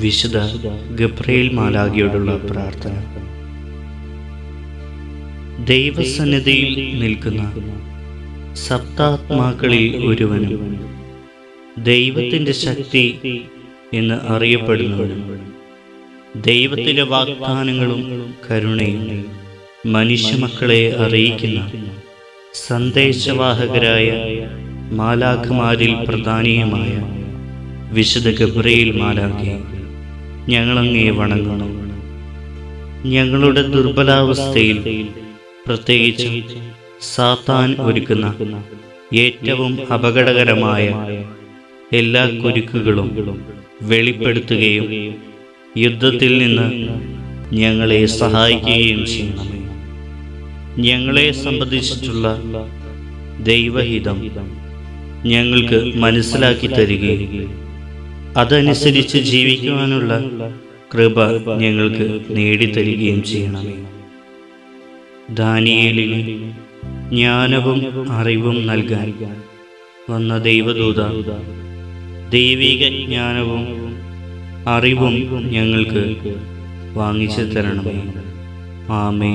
വിശുദ്ധ ഗബ്രയേൽ മാലാഖിയോടുള്ള പ്രാർത്ഥന. ദൈവസന്നിധിയിൽ നിൽക്കുന്ന സപ്താത്മാക്കളിൽ ഒരുവനും ദൈവത്തിന്റെ ശക്തി എന്ന് അറിയപ്പെടുന്നവനും ദൈവത്തിന്റെ വാഗ്ദാനങ്ങളും കരുണയും മനുഷ്യമക്കളെ അറിയിക്കുന്ന സന്ദേശവാഹകരായ മാലാഖമാരിൽ പ്രധാനിയുമായ വിശുദ്ധ ഗബ്രയിൽ മാലാഖയെ ഞങ്ങളങ്ങേ വണങ്ങുന്നു ഞങ്ങളുടെ ദുർബലാവസ്ഥയിൽ പ്രത്യേകിച്ച് സാത്താൻ ഒരുക്കുന്ന ഏറ്റവും അപകടകരമായ എല്ലാ കുരുക്കുകളും വെളിപ്പെടുത്തുകയും യുദ്ധത്തിൽ നിന്ന് ഞങ്ങളെ സഹായിക്കുകയും ചെയ്യണം ഞങ്ങളെ സംബന്ധിച്ചിട്ടുള്ള ദൈവഹിതം ഞങ്ങൾക്ക് മനസ്സിലാക്കി തരികയും അതനുസരിച്ച് ജീവിക്കുവാനുള്ള കൃപ ഞങ്ങൾക്ക് നേടിത്തരികയും ചെയ്യണം ദാനിയേലിന് ജ്ഞാനവും അറിവും നൽകാൻ വന്ന ദൈവദൂത ദൈവിക ജ്ഞാനവും അറിവും ഞങ്ങൾക്ക് വാങ്ങിച്ചു തരണമേ. ആമേ